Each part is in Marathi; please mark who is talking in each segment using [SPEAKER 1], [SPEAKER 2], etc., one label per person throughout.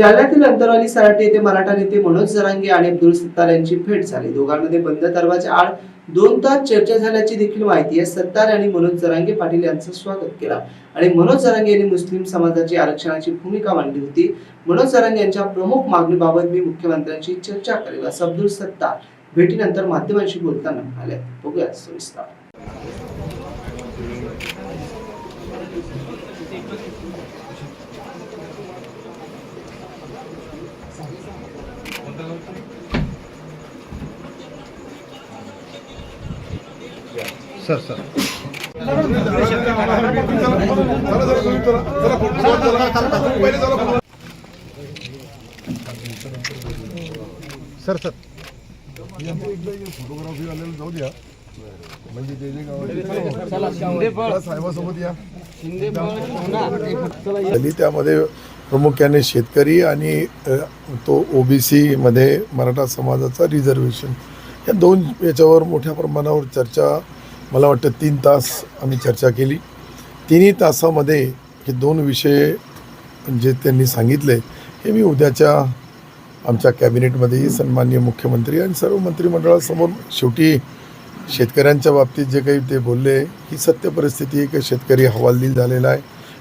[SPEAKER 1] जालन्यातील अंतरवाली सराटे येथे मराठा नेते मनोज जरांगे आणि अब्दुल सत्तार यांची भेट झाली. दोघांमध्ये बंद दरवाजा आड दोन तास चर्चा झाल्याची देखील माहिती आहे. सत्तार यांनी मनोज जरांगे पाटील यांचं स्वागत केलं आणि मनोज जरांगे यांनी मुस्लिम समाजाची आरक्षणाची भूमिका मांडली होती. मनोज जरांगे यांच्या प्रमुख मागणीबाबत मी मुख्यमंत्र्यांशी चर्चा करेल असं अब्दुल सत्तार भेटीनंतर माध्यमांशी बोलताना म्हणाले. बघूया सविस्तर.
[SPEAKER 2] Sir sir. Sir sir.
[SPEAKER 3] Photography वाल्याला जाऊ द्या म्हणजे ते जे गावाचे साहेबासोबत या. त्यामध्ये प्रामुख्याने शेतकरी आणि तो ओबीसी मध्ये मराठा समाजाचा रिझर्वेशन. या दोन याच्यावर मोठ्या प्रमाणावर चर्चा मला वाटतं तीन तास आम्ही चर्चा केली. तिन्ही तासामध्ये हे दोन विषय जे त्यांनी सांगितले हे मी उद्याच्या आमच्या कॅबिनेटमध्येही सन्माननीय मुख्यमंत्री आणि सर्व मंत्रिमंडळासमोर शेवटी शेतकऱ्यांच्या बाबतीत जे काही ते बोलले ही सत्य परिस्थिती आहे की शेतकरी हवालदिल झालेला आहे.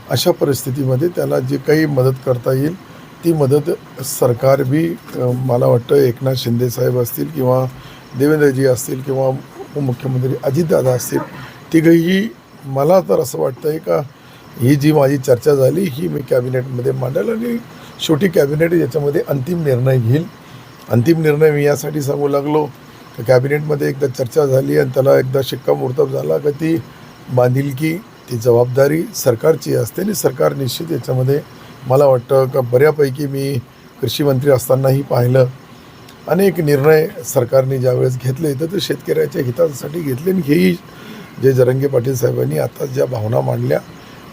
[SPEAKER 3] अशा परिस्थितीमध्ये त्याला जे काही मदत करता येईल ती मदत सरकार बी मला वाटतं एकनाथ शिंदे साहेब असतील किंवा देवेंद्रजी असतील किंवा उपमुख्यमंत्री अजितदादा असतील तिघही मला तर असं वाटतं आहे का ही जी माझी चर्चा झाली ही मी कॅबिनेटमध्ये मांडेल आणि शेवटी कॅबिनेट याच्यामध्ये अंतिम निर्णय घेईल. अंतिम निर्णय मी यासाठी सांगू लागलो तर कॅबिनेटमध्ये एकदा चर्चा झाली आणि त्याला एकदा शिक्कामोर्तब झाला का ती बांधिलकी ती जबाबदारी सरकारची असते आणि सरकार निश्चित याच्यामध्ये मला वाटतं का बऱ्यापैकी मी कृषी मंत्री असतानाही पाहिलं. अनेक निर्णय सरकारने ज्यावेळेस घेतले तर ते शेतकऱ्याच्या हितासाठी घेतले. आणि हेही जे जरंगे पाटील साहेबांनी आता ज्या भावना मांडल्या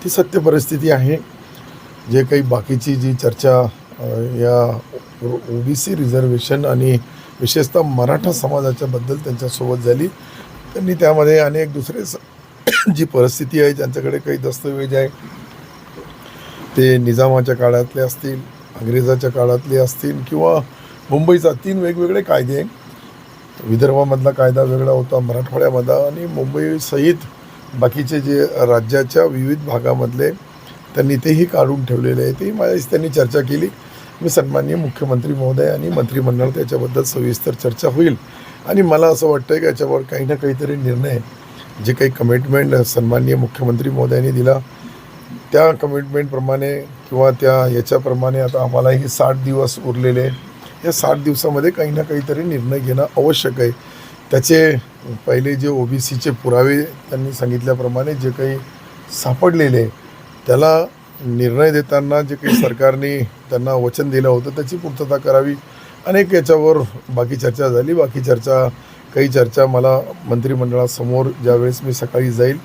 [SPEAKER 3] ती सत्य परिस्थिती आहे. जे काही बाकीची जी चर्चा या ओ बी सी रिझर्वेशन आणि विशेषतः मराठा समाजाच्याबद्दल त्यांच्यासोबत झाली त्यांनी त्यामध्ये अनेक दुसरे स- जी परिस्थिती आहे ज्यांच्याकडे काही दस्तऐवज आहे. ते निजामाच्या काळातले असतील अंग्रेजाच्या काळातले असतील किंवा मुंबईचा तीन वेगवेगळे कायदे. विदर्भामधला कायदा वेगळा होता मराठवाड्यामधला आणि मुंबईसहित बाकीचे जे राज्याच्या विविध भागामधले त्यांनी तेही काढून ठेवलेले आहे तेही माझ्याशी त्यांनी चर्चा केली. मी सन्माननीय मुख्यमंत्री महोदय आणि मंत्रिमंडळ त्याच्याबद्दल सविस्तर चर्चा होईल. आणि मला असं वाटतं की याच्यावर काही ना काहीतरी निर्णय जे काही कमिटमेंट सन्माननीय मुख्यमंत्री महोदयांनी दिला त्या कमिटमेंटप्रमाणे किंवा त्या याच्याप्रमाणे आता आम्हालाही साठ दिवस उरलेले. या साठ दिवसामध्ये काही ना काहीतरी निर्णय घेणं आवश्यक आहे. त्याचे पहिले जे ओ बी सीचे पुरावे त्यांनी सांगितल्याप्रमाणे जे काही सापडलेले त्याला निर्णय देताना जे काही सरकारने त्यांना वचन दिलं होतं त्याची पूर्तता करावी. अनेक याच्यावर बाकी चर्चा झाली. बाकी चर्चा काही चर्चा मला मंत्रिमंडळासमोर ज्यावेळेस मी सकाळी जाईल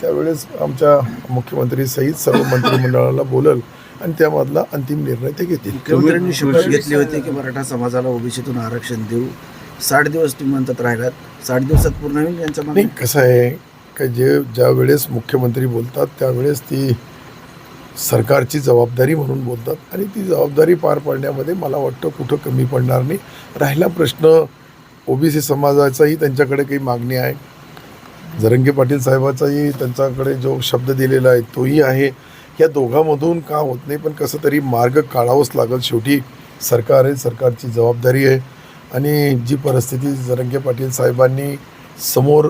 [SPEAKER 3] त्यावेळेस आमच्या मुख्यमंत्रीसहित सर्व मंत्रिमंडळाला बोलल. आणि त्यामधला अंतिम निर्णय ते घेतील.
[SPEAKER 4] मुख्यमंत्र्यांनी शपथ घेतली होती की मराठा समाजाला ओबीसीतून आरक्षण देऊ. साठ दिवस तुम्ही म्हणतात राहिलात. साठ दिवसात पूर्ण होईल यांच्या
[SPEAKER 3] नाही
[SPEAKER 4] मागणी
[SPEAKER 3] कसं आहे का जे ज्या वेळेस मुख्यमंत्री बोलतात त्यावेळेस ती सरकारची जबाबदारी म्हणून बोलतात. आणि ती जबाबदारी पार पाडण्यामध्ये मला वाटतं कुठं कमी पडणार नाही. राहिला प्रश्न ओबीसी समाजाचाही त्यांच्याकडे काही मागणी आहे. जरंगे पाटील साहेबाचाही त्यांच्याकडे जो शब्द दिलेला आहे तोही आहे. या दोघांमधून का होत नाही पण कसं तरी मार्ग काढावंच लागेल. शेवटी सरकार आहे सरकारची जबाबदारी आहे. आणि जी परिस्थिती जरंगे पाटील साहेबांनी समोर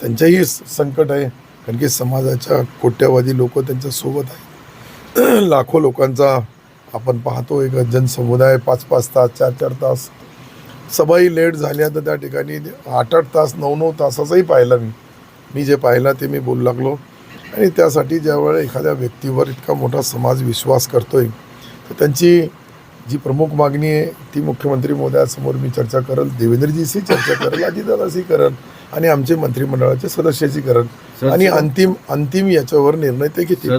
[SPEAKER 3] त्यांच्याही संकट आहे कारण की समाजाच्या कोट्यावधी लोक त्यांच्यासोबत आहेत. लाखो लोकांचा आपण पाहतो एक जनसमुदाय पाच पाच तास चार चार तास. सभाही लेट झाल्या तर त्या ठिकाणी आठ आठ तास नऊ नऊ तासाचाही पाहिला मी. मी जे पाहिलं ते मी बोलू लागलो. आणि त्यासाठी ज्यावेळेला एखाद्या व्यक्तीवर इतका मोठा समाज विश्वास करतोय तर त्यांची जी प्रमुख मागणी आहे ती मुख्यमंत्री महोदयासमोर मी चर्चा करल देवेंद्रजीशी चर्चा करल अजितदादाशी करल आणि आमचे मंत्रिमंडळाचे सदस्याशी करल. आणि अंतिम अंतिम याच्यावर निर्णय ते घेतील.